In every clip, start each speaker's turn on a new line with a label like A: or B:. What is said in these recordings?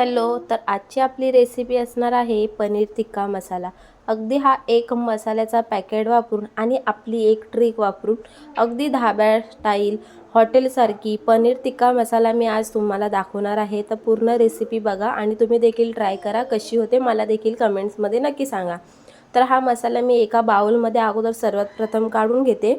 A: Hello तर आजची आपली रेसिपी असणार आहे पनीर टिक्का मसाला. अगदी हा एक मसाल्याचा पॅकेट वापरून आणि आपली एक ट्रिक वापरून अगदी धाब्या स्टाईल हॉटेलसारखी पनीर टिक्का मसाला मी आज तुम्हाला दाखवणार आहे. तर पूर्ण रेसिपी बघा आणि तुम्ही देखील ट्राय करा. कशी होते मला देखील कमेंट्समध्ये नक्की सांगा. तर हा मसाला मी एका बाउलमध्ये अगोदर सर्वात प्रथम काढून घेते.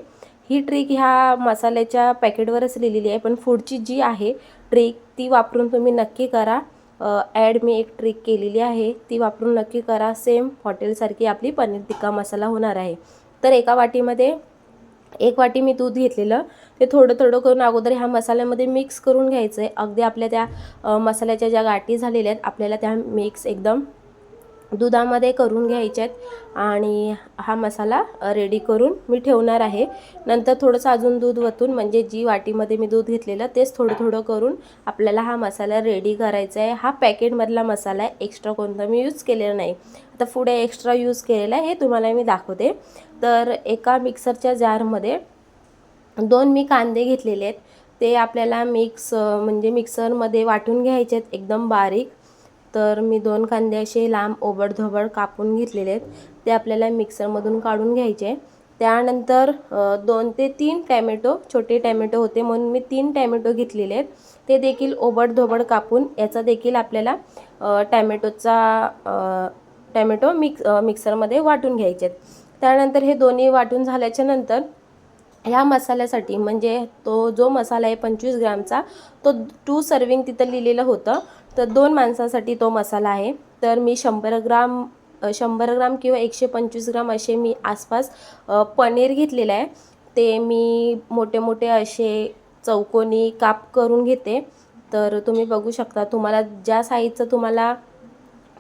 A: ही ट्रिक ह्या मसाल्याच्या पॅकेटवरच लिहिलेली आहे पण पुढची जी आहे ट्रिक ती वापरून तुम्ही नक्की करा. ॲड मी एक ट्रिक केलेली आहे. ती वापरून नक्की करा. सेम हॉटेलसारखी आपली पनीर टिक्का मसाला होणार आहे. तर एका वाटीमध्ये एक वाटी मी दूध घेतलेलं. ते थोडं थोडं करून अगोदर ह्या मसाल्यामध्ये मिक्स करून घ्यायचं आहे अगदी आपल्या त्या मसाल्याच्या ज्या गाठी झालेल्या आहेत आपल्याला त्या मिक्स एकदम दुधामध्ये करून घ्यायचे आहेत. आणि हा मसाला रेडी करून मी ठेवणार आहे. नंतर थोडंसं अजून दूध वतून म्हणजे जी वाटीमध्ये मी दूध घेतलेलं तेच थोडं थोडं करून आपल्याला हा मसाला रेडी करायचा आहे. हा पॅकेटमधला मसाला आहे. एक्स्ट्रा कोणता मी यूज केलेला नाही. आता पुढे एक्स्ट्रा यूज केलेला आहे हे तुम्हाला मी दाखवते. तर एका मिक्सरच्या जारमध्ये दोन मी कांदे घेतलेले आहेत. ते आपल्याला मिक्स म्हणजे मिक्सरमध्ये वाटून घ्यायचे आहेत. एकदम बारीक. तर मी दोन कांदे असे लांब ओबडधोबड कापून घेतलेले आहेत. ते आपल्याला मिक्सरमधून काढून घ्यायचे त्यानंतर दोन ते तीन टॅमॅटो छोटे टॅमॅटो होते म्हणून मी तीन टॅमॅटो घेतलेले आहेत. ते देखील ओबडधोबड कापून याचा देखील आपल्याला टॅमॅटोचा टॅमॅटो मिक्स मिक्सरमध्ये वाटून घ्यायचे आहेत. त्यानंतर हे दोन्ही वाटून झाल्याच्यानंतर ह्या मसाल्यासाठी म्हणजे तो जो मसाला आहे पंचवीस ग्रामचा तो टू सर्विंग तिथं लिहिलेलं होतं. तर दोन माणसांसाठी तो मसाला आहे. तर मी शंभर ग्राम शंभर ग्राम किंवा एकशे पंचवीस ग्राम असे मी आसपास पनीर घेतलेलं आहे. ते मी मोठे मोठे असे चौकोनी काप करून घेते. तर तुम्ही बघू शकता तुम्हाला ज्या साईजचं तुम्हाला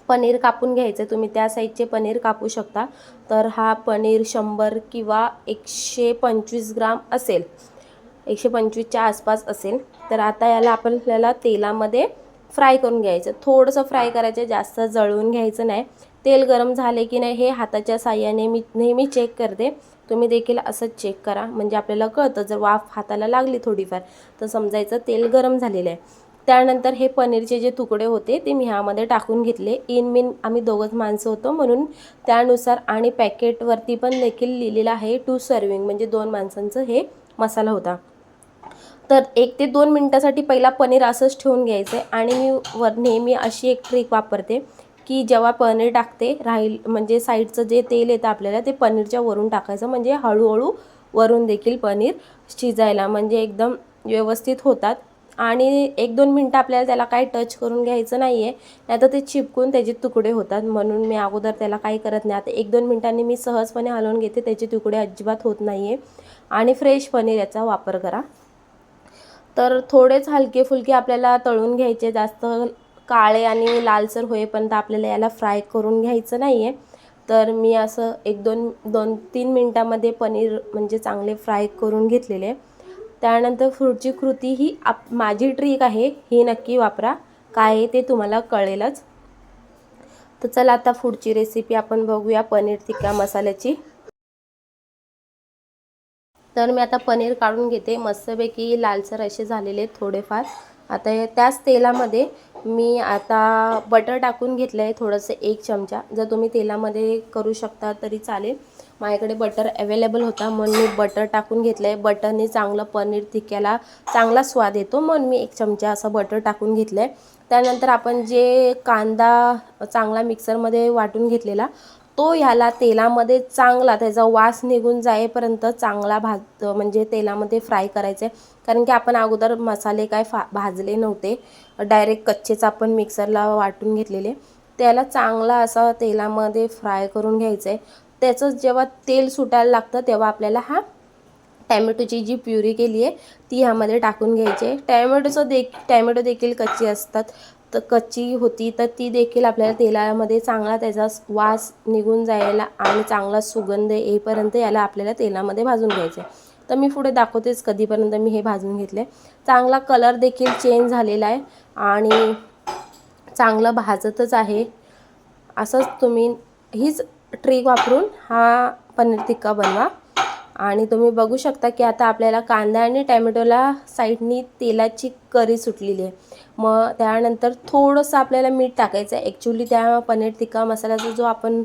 A: पनीर कापून घ्यायचं तुम्ही त्या साईजचे पनीर कापू शकता. तर हा पनीर शंभर किंवा एकशे पंचवीस ग्राम असेल. एकशे पंचवीसच्या आसपास असेल. तर आता याला आपल्याला तेलामध्ये फ्राय करून घ्यायचं. थोडंसं फ्राय करायचं जास्त जळवून घ्यायचं नाही. तेल गरम झाले की नाही हे हाताच्या साह्याने मी नेहमी चेक करते. तुम्ही देखील असंच चेक करा. म्हणजे आपल्याला कळतं जर वाफ हाताला लागली थोडीफार तर समजायचं तेल गरम झालेलं आहे. त्यानंतर हे पनीरचे जे तुकडे होते ते मी ह्यामध्ये टाकून घेतले. इन मिन आम्ही दोघंच माणसं होतो म्हणून त्यानुसार आणि पॅकेटवरती पण देखील लिहिलेलं आहे टू सर्विंग म्हणजे दोन माणसांचं हे मसाला होता. तर एक ते दोन मिनटासाठी पहिला पनीर असंच ठेवून घ्यायचं आहे. आणि मी वर नेहमी अशी एक ट्रिक वापरते की जेव्हा पनीर टाकते राहील म्हणजे साईडचं जे तेल येतं आपल्याला ते पनीरच्या वरून टाकायचं. म्हणजे हळूहळू वरून देखील पनीर शिजायला म्हणजे एकदम व्यवस्थित होतात. आणि एक दोन मिनटं आपल्याला त्याला काही टच करून घ्यायचं नाही आहे नाही तर ते चिपकून त्याचे तुकडे होतात. म्हणून मी अगोदर त्याला काही करत नाही. आता एक दोन मिनटांनी मी सहजपणे हलवून घेते त्याचे तुकडे अजिबात होत नाही आहे आणि फ्रेश पनीर याचा वापर करा. तर थोडेच हलके फुलके आपल्याला तळून घ्यायचे जास्त काळे आणि लालसर होईपर्यंत आपल्याला याला फ्राय करून घ्यायचं नाही आहे तर मी असं एक दोन दोन तीन मिनटामध्ये पनीर म्हणजे चांगले फ्राय करून घेतलेले. त्यानंतर फ्रूटची कृती ही आप माझी ट्रिक आहे ही नक्की वापरा. काय आहे ते तुम्हाला कळेलच. तर चला आता पुढची रेसिपी आपण बघूया पनीर टिक्का मसाल्याची. तर मी आता पनीर काढून घेते. मस्तपैकी लालसर असे झालेले आहेत थोडेफार. आता हे त्याच तेलामध्ये मी आता बटर टाकून घेतलं आहे थोडंसं एक चमचा. जर तुम्ही तेलामध्ये करू शकता तरी चालेल. माझ्याकडे बटर अवेलेबल होता म्हणून मी बटर टाकून घेतलं आहे बटरने चांगलं पनीर टिक्क्याला चांगला स्वाद येतो म्हणून मी एक चमचा असं बटर टाकून घेतलं आहे त्यानंतर आपण जे कांदा चांगला मिक्सरमध्ये वाटून घेतलेला तो ह्याला तेलामध्ये चांगला त्याचा वास निघून जाईपर्यंत चांगला भाज म्हणजे तेलामध्ये फ्राय करायचे. कारण की आपण अगोदर मसाले काय फा भाजले नव्हते. डायरेक्ट कच्चेच आपण मिक्सरला वाटून घेतलेले. त्याला चांगला असा तेलामध्ये फ्राय करून घ्यायचं. आहे त्याचं जेव्हा तेल सुटायला लागतं तेव्हा आपल्याला हा टॅमॅटोची जी प्युरी केली आहे ती ह्यामध्ये टाकून घ्यायची. आहे टॅमॅटोचं दे टॅमॅटो देखील कच्चे असतात. तर कच्ची होती तर ती देखील आपल्याला तेलामध्ये चांगला त्याचा वास निघून जायला आणि चांगला सुगंध येईपर्यंत याला आपल्याला तेलामध्ये भाजून घ्यायचं. आहे तर मी पुढे दाखवतेच कधीपर्यंत मी हे भाजून घेतले. चांगला कलर देखील चेंज झालेला आहे आणि चांगलं भाजतच आहे. असंच तुम्ही हीच ट्रिक वापरून हा पनीर टिक्का बनवा. आणि तुम्ही बघू शकता की आता आपल्याला कांदा आणि टॅमॅटोला साईडनी तेलाची करी सुटलेली आहे. मग त्यानंतर थोडंसं आपल्याला मीठ टाकायचं आहे. ॲक्च्युली त्या पनीर टिक्का मसाल्याचा जो आपण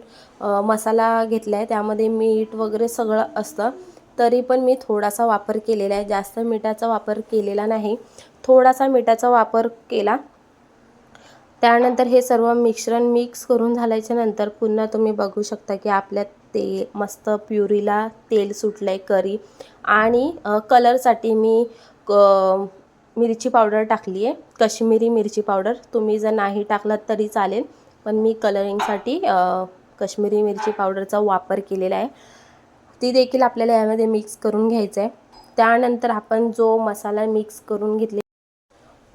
A: मसाला घेतला आहे त्यामध्ये मीठ वगैरे सगळं असतं. तरी पण मी थोडासा वापर केलेला आहे. जास्त मिठाचा वापर केलेला नाही. थोडासा मिठाचा वापर केला. त्यानंतर हे सर्व मिश्रण मिक्स करून झाल्याच्यानंतर पुन्हा तुम्ही बघू शकता की आपल्या ते मस्त प्युरीला तेल सुटलं आहे करी. आणि कलरसाठी मी क मिरची पावडर टाकली आहे कश्मीरी मिरची पावडर. तुम्ही जर नाही टाकलात तरी चालेल. पण मी कलरिंगसाठी कश्मीरी मिरची पावडरचा वापर केलेला आहे. ती देखील आपल्याला यामध्ये मिक्स करून घ्यायचं आहे त्यानंतर आपण जो मसाला मिक्स करून घेतले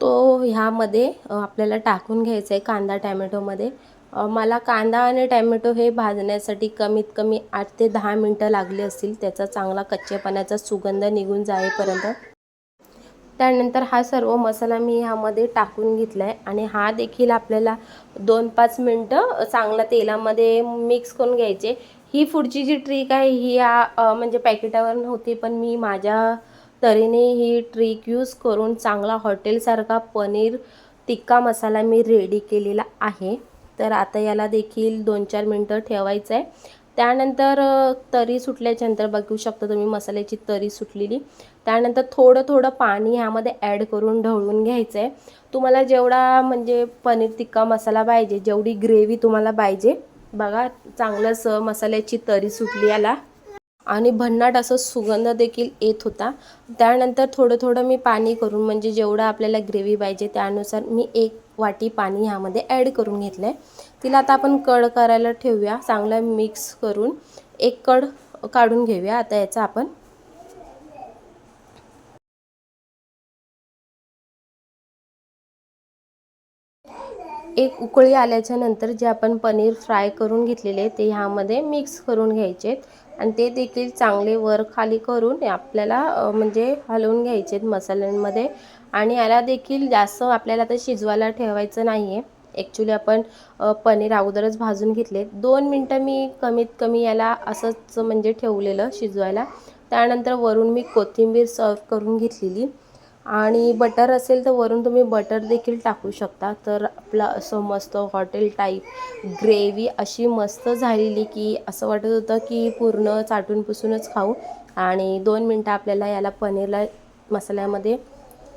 A: तो ह्यामध्ये आपल्याला टाकून घ्यायचा आहे कांदा टॅमॅटोमध्ये. मला कांदा आणि टॅमॅटो हे भाजण्यासाठी कमीत कमी आठ ते दहा मिनटं लागली असतील. त्याचा चांगला कच्चेपणाचा सुगंध निघून जाईपर्यंत. त्यानंतर हा सर्व मसाला मी ह्यामध्ये टाकून घेतला आहे आणि हा देखील आपल्याला दोन पाच मिनटं चांगला तेलामध्ये मिक्स करून घ्यायचे. ही पुढची जी ट्रिक आहे ही या म्हणजे पॅकेटावर नव्हती पण मी माझ्या तऱ्हेने ही ट्रिक यूज करून चांगला हॉटेलसारखा पनीर टिक्का मसाला मी रेडी केलेला आहे. तर आता याला देखील दोन चार मिनटं ठेवायचं आहे त्यानंतर तरी सुटल्याच्यानंतर बघू शकता तुम्ही मसाल्याची तरी सुटलेली. त्यानंतर थोडं थोडं पाणी ह्यामध्ये ॲड करून ढवळून घ्यायचं आहे तुम्हाला जेवढा म्हणजे पनीर टिक्का मसाला पाहिजे जेवढी ग्रेव्ही तुम्हाला पाहिजे बघा चांगलंच मसाल्याची तरी सुटली याला. आणि भन्नाट असं सुगंध देखील येत होता. त्यानंतर थोडं थोडं मी पाणी करून म्हणजे जेवढं आपल्याला ग्रेव्ही पाहिजे त्यानुसार मी एक वाटी पाणी ह्यामध्ये ॲड करून घेतलं आहे तिला आता आपण कड करायला ठेवूया. चांगलं मिक्स करून एक कड काढून घेऊया. आता याचा आपण एक उकळी आल्याच्यानंतर जे आपण पनीर फ्राय करून घेतलेले ते ह्यामध्ये मिक्स करून घ्यायचे आणि ते देखील चांगले वर खाली करून आपल्याला म्हणजे हलवून घ्यायचे मसाल्यांमध्ये. आणि याला देखील जास्त आपल्याला आता शिजवायला ठेवायचं नाही आहे ॲक्च्युली आपण पनीर अगोदरच भाजून घेतले. दोन मिनटं मी कमीत कमी याला असंच म्हणजे ठेवलेलं शिजवायला. त्यानंतर वरून मी कोथिंबीर सर्व करून घेतलेली. आणि बटर असेल तर वरून तुम्ही बटर देखील टाकू शकता. तर आपलं असं मस्त हॉटेल टाईप ग्रेव्ही अशी मस्त झालेली की असं वाटत होतं की पूर्ण चाटून पुसूनच खाऊ. आणि दोन मिनटं आपल्याला याला पनीरला मसाल्यामध्ये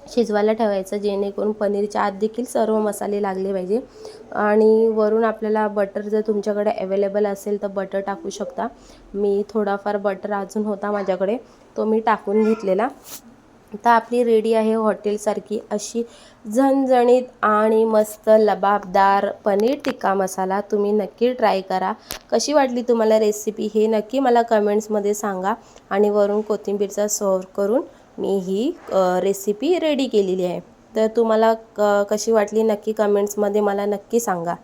A: शिजवायला ठेवायचं जेणेकरून पनीरच्या आत देखील सर्व मसाले लागले पाहिजे. आणि वरून आपल्याला बटर जर तुमच्याकडे अवेलेबल असेल तर बटर टाकू शकता. मी थोडाफार बटर अजून होता माझ्याकडे तो मी टाकून घेतलेला. आता आपली रेडी आहे हॉटेलसारखी अशी झणझणीत आणि मस्त लबाबदार पनीर टिक्का मसाला. तुम्ही नक्की ट्राय करा. कशी वाटली तुम्हाला रेसिपी हे नक्की मला कमेंट्समध्ये सांगा. आणि वरून कोथिंबीरचा सर्व करून मी ही रेसिपी रेडी केलेली आहे. तर तुम्हाला क कशी वाटली नक्की कमेंट्समध्ये मला नक्की सांगा.